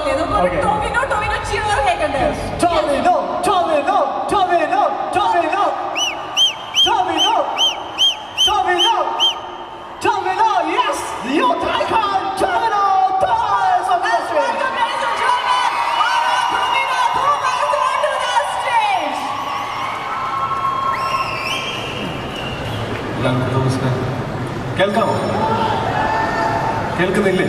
ഓർമ്മയില്ലേത് ടോമിനോ ടോമിനോ cheer കേൾക്കണ്ടേ ടോമിനോ ടോമിനോ ടോമിനോ ടോമിനോ ടോമിനോ ടോമിനോ ടോമിനോ yes യോ ടൈക്കൺ ടോമിനോ ടോമിനോ ടോമിനോ നമസ്കാരം കേൾക്കാമോ കേൾക്കുന്നില്ലേ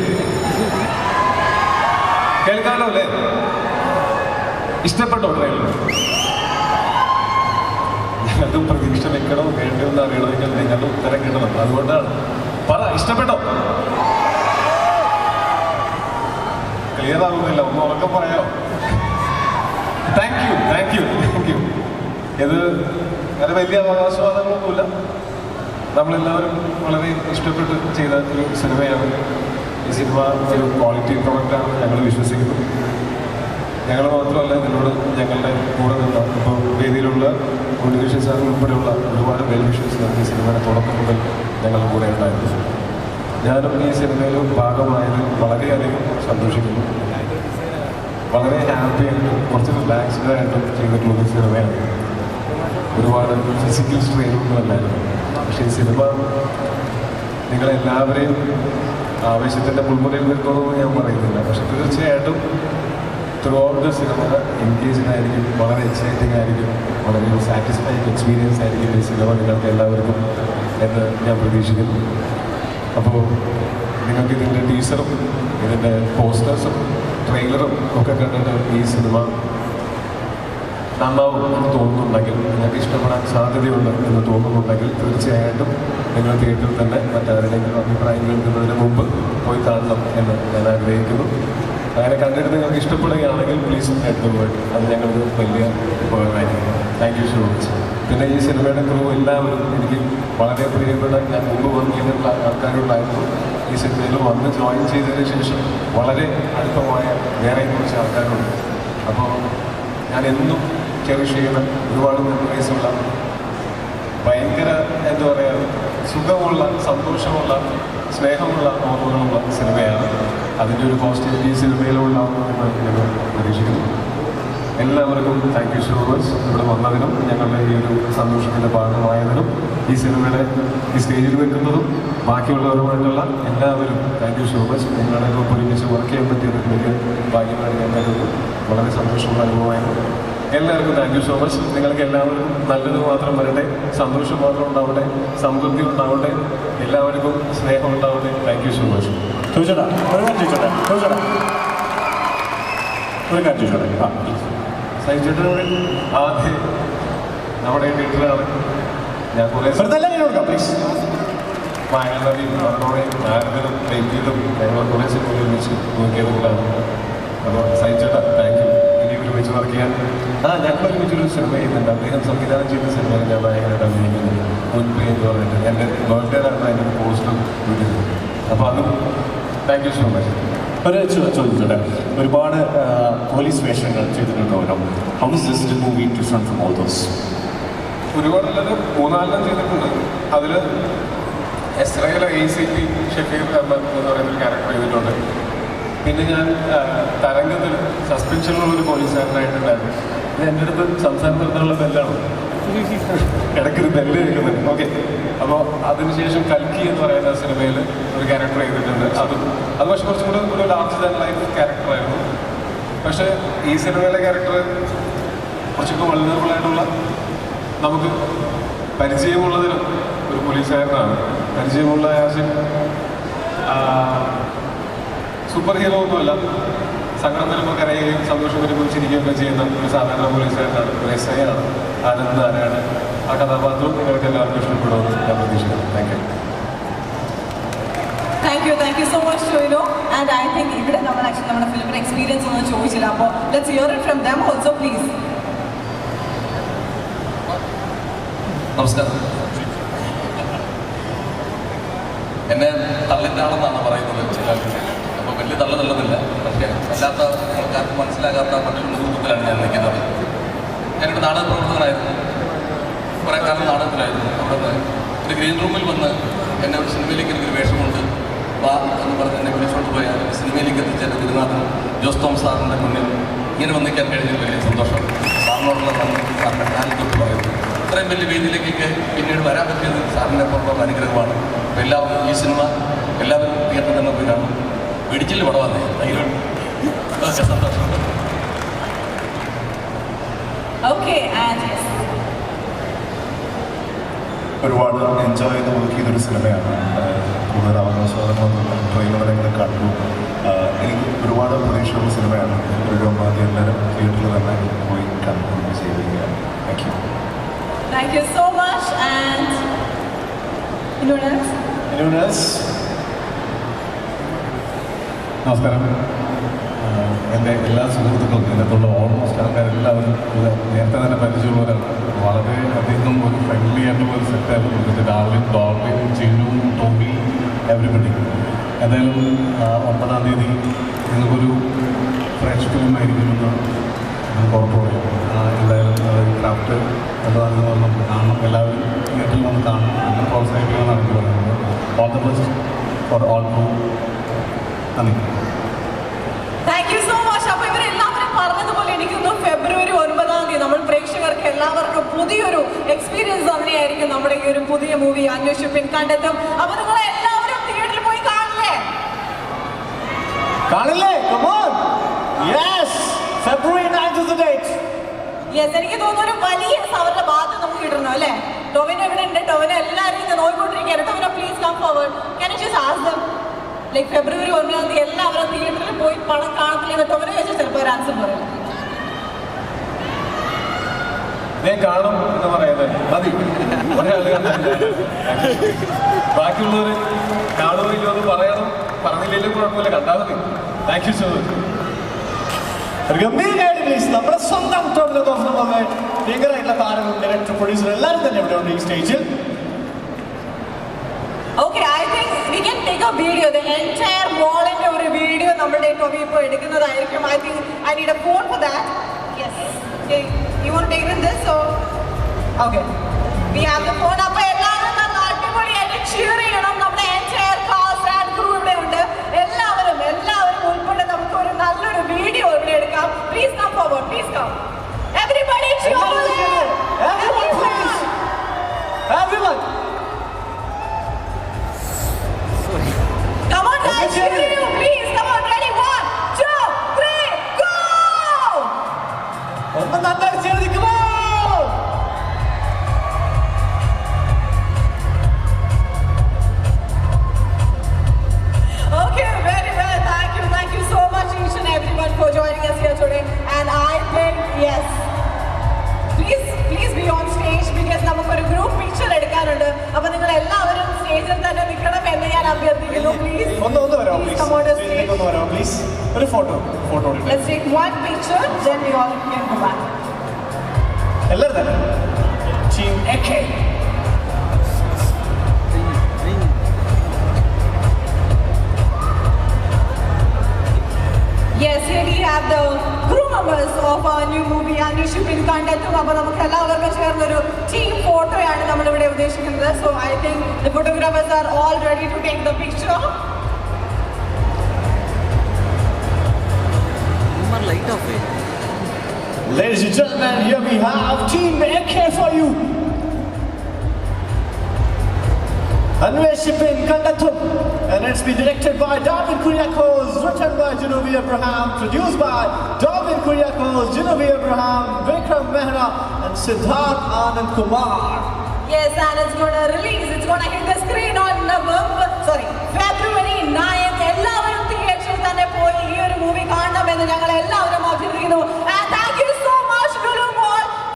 കേൾക്കാമല്ലോ അല്ലേ? ഇഷ്ടപ്പെട്ടോ ട്രെയിലർ ഞങ്ങൾക്ക് പ്രതീക്ഷ വെക്കണോ വേണ്ടോ എന്ന് അറിയണമെങ്കിൽ നിങ്ങളുടെ ഉത്തരം കിട്ടണം. അതുകൊണ്ടാണ്. പറ ഇഷ്ടപ്പെട്ടോ? ക്ലിയർ ആവുന്നില്ല ഒന്ന് ഉറക്കം പറയാം thank you thank you thank you ഇത് അങ്ങനെ വലിയ അവകാശവാദങ്ങളൊന്നുമില്ല. നമ്മളെല്ലാവരും വളരെ ഇഷ്ടപ്പെട്ട് ചെയ്ത ഒരു സിനിമയാണ്. സിനിമ ഒരു ക്വാളിറ്റി പ്രൊഡക്റ്റാണെന്ന് ഞങ്ങൾ വിശ്വസിക്കുന്നു. ഞങ്ങൾ മാത്രമല്ല നിങ്ങളോട് ഞങ്ങളുടെ കൂടെ നിന്ന. ഇപ്പോൾ വേദിയിലുള്ള ഉണ്ണികൃഷ്ണൻ സാർ ഉൾപ്പെടെയുള്ള ഒരുപാട് വെൽ വിഷൻസ് ഈ സിനിമയുടെ തുടക്കം മുതൽ ഞങ്ങളുടെ കൂടെ ഉണ്ടായിരുന്നു ഞാനും ഈ സിനിമയിൽ ഭാഗമായതിൽ വളരെയധികം സന്തോഷിക്കുന്നു. വളരെ ഹാപ്പി ആയിട്ടും കുറച്ച് റിലാക്സ്ഡ് ആയിട്ടും ചെയ്തിട്ടുള്ള സിനിമയാണ്. ഒരുപാട് ഫിസിക്കൽ സ്ട്രെയിനൊന്നും അല്ലായിരുന്നു പക്ഷേ ഈ സിനിമ നിങ്ങളെല്ലാവരെയും ആവേശത്തിന്റെ മുൾമുനയിൽ നിൽക്കണമെന്ന് ഞാൻ പറയുന്നില്ല. പക്ഷെ തീർച്ചയായിട്ടും through out the cinema engaging ആയിരിക്കും വളരെ എക്സൈറ്റിംഗ് ആയിരിക്കും വളരെ സാറ്റിസ്ഫൈങ് എക്സ്പീരിയൻസ് ആയിരിക്കും ഈ സിനിമ നിങ്ങൾക്ക് എല്ലാവർക്കും എന്ന് ഞാൻ പ്രതീക്ഷിക്കുന്നു. അപ്പോൾ നിങ്ങൾക്ക് ഇതിന്റെ ടീസറും ഇതിന്റെ പോസ്റ്റേഴ്സും ട്രെയിലറും ഒക്കെ കണ്ടിട്ട് ഈ സിനിമ നന്നാവും എന്ന് തോന്നുന്നുണ്ടെങ്കിൽ നിങ്ങൾക്ക് ഇഷ്ടപ്പെടാൻ സാധ്യതയുണ്ട് എന്ന് തോന്നുന്നുണ്ടെങ്കിൽ തീർച്ചയായിട്ടും നിങ്ങൾ തിയേറ്ററിൽ തന്നെ മറ്റാരുടെയെങ്കിലും അഭിപ്രായം കേൾക്കുന്നതിന് മുമ്പ് പോയി കാണണം എന്ന് ഞാൻ ആഗ്രഹിക്കുന്നു. അങ്ങനെ കണ്ടിട്ട് നിങ്ങൾക്ക് ഇഷ്ടപ്പെടുകയാണെങ്കിൽ പ്ലീസ് വേർഡ് അത് ഞങ്ങൾക്ക് വലിയ ഉപകാരമായിരിക്കും. താങ്ക് യു സോ മച്ച് പിന്നെ ഈ സിനിമയുടെ ക്രൂ എല്ലാവരും എനിക്ക് വളരെ പ്രിയപ്പെട്ട ഞാൻ മുമ്പ് വർക്ക് ചെയ്തിട്ടുള്ള ആൾക്കാരുണ്ടായിരുന്നു. ഈ സിനിമയിൽ വന്ന് ജോയിൻ ചെയ്തതിന് ശേഷം വളരെ അടുപ്പമായ വേറെ കുറച്ച് ആൾക്കാരുണ്ട്. അപ്പോൾ ഞാൻ എന്നും ചെറിഷ് ഒരുപാട് മെമ്മറീസുള്ള ഭയങ്കര എന്താ പറയുക സുഖമുള്ള സന്തോഷമുള്ള സ്നേഹമുള്ള ഓർമ്മകളുള്ള സിനിമയാണ് അതിന്റെ ഒരു പോസിറ്റിവിറ്റി സിനിമയിലുണ്ടാവുമെന്ന് ഞങ്ങൾ പ്രതീക്ഷിക്കുന്നു. എല്ലാവർക്കും താങ്ക് യു സോ മച്ച് ഇവിടെ വന്നതിനും ഞങ്ങളുടെ ഈ ഒരു സന്തോഷത്തിന്റെ ഭാഗമായതിനും ഈ സിനിമയുടെ ഈ സ്റ്റേജിൽ വെക്കുന്നതും ബാക്കിയുള്ളവരുമായിട്ടുള്ള എല്ലാവരും താങ്ക് യു സോ മച്ച് നിങ്ങളുടെ ഒരുമിച്ച് വർക്ക് ചെയ്യാൻ പറ്റിയത് വലിയ ഭാഗ്യമായിട്ട് ഞാൻ വളരെ സന്തോഷമുള്ള അനുഭവമായിരുന്നു. എല്ലാവർക്കും താങ്ക് യു സോ മച്ച് നിങ്ങൾക്ക് എല്ലാവർക്കും നല്ലത് മാത്രം വരട്ടെ സന്തോഷം മാത്രം ഉണ്ടാവട്ടെ സമൃദ്ധി ഉണ്ടാവട്ടെ എല്ലാവർക്കും സ്നേഹം ഉണ്ടാവട്ടെ. താങ്ക് യു സോ മച്ച് ചോദിച്ചോടാ ഒരു കാര്യം ചോദിച്ചോട്ടെ ചോദിച്ചോടാ ഒരു കാര്യം ചോദിച്ചോട്ടെ ആ. ആദ്യം നമ്മുടെ വീട്ടിലാണ് ഞാൻ കുറേ പ്ലീസ് മായാനദിയും അതോടെയും നാരദനും ദൈവീതും ഞങ്ങൾ കുറേ സിനിമ ഒരുമിച്ച് നോക്കിയതുകൊണ്ടാണ് അപ്പോൾ സഹിച്ചേട്ടാ താങ്ക് യു ഇനി ഒരുമിച്ച് വർക്ക് ചെയ്യാൻ ആ ഞങ്ങൾ ഒരുമിച്ചൊരു സിനിമ ചെയ്യുന്നുണ്ട്. അദ്ദേഹം സംവിധാനം ചെയ്ത സിനിമയിൽ ഞാൻ നായകനായിട്ട് അഭിനയിക്കുന്നു മുൻപേ എന്ന് പറഞ്ഞിട്ട്. എന്റെ ബർത്ത്ഡേ ആണ് അതിന്റെ പോസ്റ്ററും വിടുന്നത് അപ്പോൾ അതും താങ്ക് യു സോ മച്ച് ഒരു ചോദിച്ചോട്ടെ? ഒരുപാട് പോലീസ് വേഷങ്ങൾ ചെയ്തിട്ടുണ്ടല്ലോ how is this movie different from all those ഒരുപാടുള്ളത് മൂന്നാലെണ്ണം ചെയ്തിട്ടുണ്ട്. അതിൽ എസ്രയിലെ A C P Shafeer Ahammad എന്ന് പറയുന്ന ക്യാരക്ടർ ചെയ്തിട്ടുണ്ട്. പിന്നെ ഞാൻ തരംഗത്തിൽ സസ്പെൻഷനിലുള്ള ഒരു പോലീസുകാരനായിട്ടുണ്ടായിരുന്നു എന്റെ അടുത്ത് സംസാരം നടത്താനുള്ള ബെല്ലാണ്. ഇടയ്ക്കൊരു ബെല്ല് കേൾക്കുന്നുണ്ട്. ഓക്കെ. അപ്പോൾ അതിനുശേഷം കൽക്കി എന്ന് പറയുന്ന സിനിമയിൽ ഒരു ക്യാരക്ടർ ചെയ്തിട്ടുണ്ട്. അതും അത് പക്ഷെ കുറച്ചും കൂടെ ഒരു ലാർജ് ദാൻ ലൈഫ് ക്യാരക്ടറായിരുന്നു പക്ഷേ ഈ സിനിമയിലെ ക്യാരക്ടർ കുറച്ചൊക്കെ വൾനറബിൾ ആയിട്ടുള്ള നമുക്ക് പരിചയമുള്ളതിനും ഒരു പോലീസുകാരനാണ് പരിചയമുള്ള ആശയം സൂപ്പർ ഹീറോ ഒന്നുമല്ല. സങ്കടം വരുമ്പോൾ കരയുകയും സന്തോഷം വരുമ്പോൾ ചിരിക്കുകയൊക്കെ ചെയ്യുന്ന ഒരു സാധാരണ പോലീസുകാരനാണ് ഒരു എസ് ഐ ആണ് ആനന്ദ് നാരായണൻ. ആ കഥാപാത്രവും നിങ്ങൾക്ക് എല്ലാവർക്കും ഇഷ്ടപ്പെടുമെന്ന് ഞാൻ പ്രതീക്ഷിക്കുന്നു. Thank you thank you thank you so much Tovino and I think ഇവിടെ നമ്മൾ ആക്ച്വലി നമ്മുടെ ഫിലിമിന്റെ എക്സ്പീരിയൻസ് ഒന്നും ചോദിച്ചില്ല. അപ്പോൾ let's hear it from them also please നമസ്കാരം. എന്നെ തള്ളിന്റെ ആളെന്നാണ് പറയുന്നത് അപ്പോൾ വലിയ തള്ളു പക്ഷേ അല്ലാത്ത ആൾക്കാർക്ക് മനസ്സിലാകാത്ത മറ്റൊരു മുഹൂർത്തത്തിലാണ് ഞാൻ നിൽക്കുന്നത്. ഞാനിവിടെ നാടക പ്രവർത്തകനായിരുന്നു കുറേ കാലം നാടകത്തിലായിരുന്നു. അവിടെ നിന്ന് ഒരു ഗ്രീൻ റൂമിൽ വന്ന് എന്നെ ഒരു സിനിമയിലേക്ക് എനിക്കൊരു വേഷമുണ്ട്. വാ എന്ന് പറഞ്ഞ് എന്നെ വിളിച്ചുകൊണ്ട് പോയ സിനിമയിലേക്ക് എത്തിച്ച എന്റെ ഗുരുനാഥൻ ജോസ് തോം സാറിന്റെ മുന്നിൽ ഇങ്ങനെ വന്നിക്കാൻ കഴിഞ്ഞതിൽ വലിയ സന്തോഷം. സാറിനോടുള്ള നന്ദി സാറിന്റെ കാലിൽ തൊട്ട് പറയുന്നു. ഇത്രയും വലിയ വേദിയിലേക്കൊക്കെ പിന്നീട് വരാൻ പറ്റിയത് സാറിനെ പോലുള്ള അനുഗ്രഹമാണ്. എല്ലാവരും ഈ സിനിമ എല്ലാവരും തിയേറ്ററിൽ തന്നെ പോയി കാണും പിടിച്ചിൽ ഇവിടെ വന്നേ. സന്തോഷം. Yes. ഒരുപാട് എൻജോയ് ചെയ്ത് വർക്ക് ചെയ്തൊരു സിനിമയാണ്. കൂടുതൽ ആഘോഷവാദങ്ങളൊന്നുമില്ല ട്രെയിനുകളെങ്കിൽ കണ്ടു. എനിക്ക് ഒരുപാട് പ്രതീക്ഷയുള്ള സിനിമയാണ്. ഒരു ഒമ്പതാം എല്ലാവരും തിയേറ്ററിൽ തന്നെ പോയി കണ്ടു ചെയ്തിരിക്കുകയാണ്. Thank you thank you so much And anyone else? നമസ്കാരം. എന്റെ എല്ലാ സുഹൃത്തുക്കൾക്കും ഇതിനകത്തുള്ള ഓൾമോസ്റ്റ് ആൾക്കാരെല്ലാവരും നേരത്തെ തന്നെ പരിചയമുള്ളവരാണ്. വളരെ അധികം ഒരു ഫ്രണ്ട്ലി ആയിട്ടുള്ള ഒരു സെറ്റായിരുന്നു ഇതിന്റെ രാവിലെയും ഡോർബിയും ചിനു ടോമി എവറിബഡി എന്തായാലും ഒമ്പതാം തീയതി നിങ്ങൾക്കൊരു ഫ്രഷ് ഫിലിം ആയിരിക്കുമെന്ന് നമുക്ക് ഉറപ്പുള്ളത് എന്തായാലും ക്രാഫ്റ്റ് എന്താണെന്ന് പറഞ്ഞാൽ നമുക്ക് കാണണം. എല്ലാവരും തിയേറ്ററിൽ വന്ന് കാണണം. പ്രോത്സാഹിപ്പിക്കണമെന്നാണ് എനിക്ക് പറയുന്നത്. All the best for all too നന്ദി താങ്ക് യു സോ മച്ച് അപ്പൊ ഇവരെല്ലാവരും പറഞ്ഞതുപോലെ എനിക്ക് തോന്നുന്നു ഫെബ്രുവരി ഒൻപതാം തീയതി നമ്മൾ പ്രേക്ഷകർക്ക് എല്ലാവർക്കും പുതിയൊരു എക്സ്പീരിയൻസ് തന്നെയായിരിക്കും നമ്മുടെ ഈ ഒരു പുതിയ മൂവി അന്വേഷിപ്പിൻ കണ്ടെത്തും. അപ്പൊ നിങ്ങൾ എല്ലാവരും തിയേറ്ററിൽ പോയി കാണില്ലേ? കാണില്ലേ? Come on yes February 9th is the date. Yes എനിക്ക് തോന്നുന്നു ഒരു വലിയ അവരുടെ ഭാഗത്ത് നമുക്ക് ഇടണം അല്ലേ? ടൊവിനോ ഇവിടെ ഉണ്ട്. ടൊവിനോ എല്ലാവരും ഇത് നോക്കിക്കൊണ്ടിരിക്കുകയാണ് ടൊവിനോ പ്ലീസ് കം ഫോർവേഡ് ഞാൻ just ask them like February ഒന്നാം തീയതി എല്ലാവരും തിയേറ്ററിൽ പോയി പണം കാണത്തില്ലെന്ന് ടൊവിനോ ചോദിച്ചാൽ ചിലപ്പോൾ ഒരു ആൻസർ പറയും. ഞാൻ കാണും എന്ന് പറയുന്നത്. മതി. ബാക്കിയുള്ളവര് ബാക്കിയുള്ളവർ കാണുമോ ഇല്ലയോ എന്ന് പറയണം. പറഞ്ഞില്ലെങ്കിലും കുഴപ്പമില്ല. കണ്ടാൽ മതി. താങ്ക് യു സോ മച്ച് ഒരു ഗംഭീരമായിട്ട് പ്ലീസ് നമ്മുടെ സ്വന്തം തോഫിനെ പോലെ ഭീകരമായിട്ടുള്ള താരങ്ങൾ ഡയറക്ടർ പ്രൊഡ്യൂസർ എല്ലാവരും തന്നെ ഇവിടെ ഉണ്ട് ഈ സ്റ്റേജിൽ okay I think we can take a video the entire മോളിന്റെ ഒരു വീഡിയോ നമ്മുടെ ടോമി ഇപ്പോൾ എടുക്കുന്നതായിരിക്കും. I think I need a phone for that yes you won't take in this so okay we have the phone the cheer video ഇവിടെ എടുക്കാം. Please come forward please come everybody Everyone, please. Everyone. Come on, guys, Okay, cheer. Then we all can go back. എല്ലാവരും team A K Yes, here we have the crew members of our new movie Anweshippin Kandethum അപ്പോൾ നമുക്ക് എല്ലാവർക്കും ചേർന്നൊരു team ഫോട്ടോയാണ് നമ്മളിവിടെ ഉദ്ദേശിക്കുന്നത്. So I think the photographers are all ready to take the picture Ladies and gentlemen, here we have Team AK for you. Anveship in Kandathum, and it's been directed by Darwin Kuriakos, written by Genevieve Abraham, produced by Darwin Kuriakos, Genevieve Abraham, Vikram Mehra, and Siddharth Anand Kumar. Yes, and it's going to release. It's going to hit the screen on November, sorry, February 9th. എല്ലാവരും തിയേറ്ററിൽ തന്നെ പോയി ഈ ഒരു movie കാണണമെന്ന് ഞങ്ങൾ എല്ലാവരും അഭ്യർത്ഥിക്കുന്നു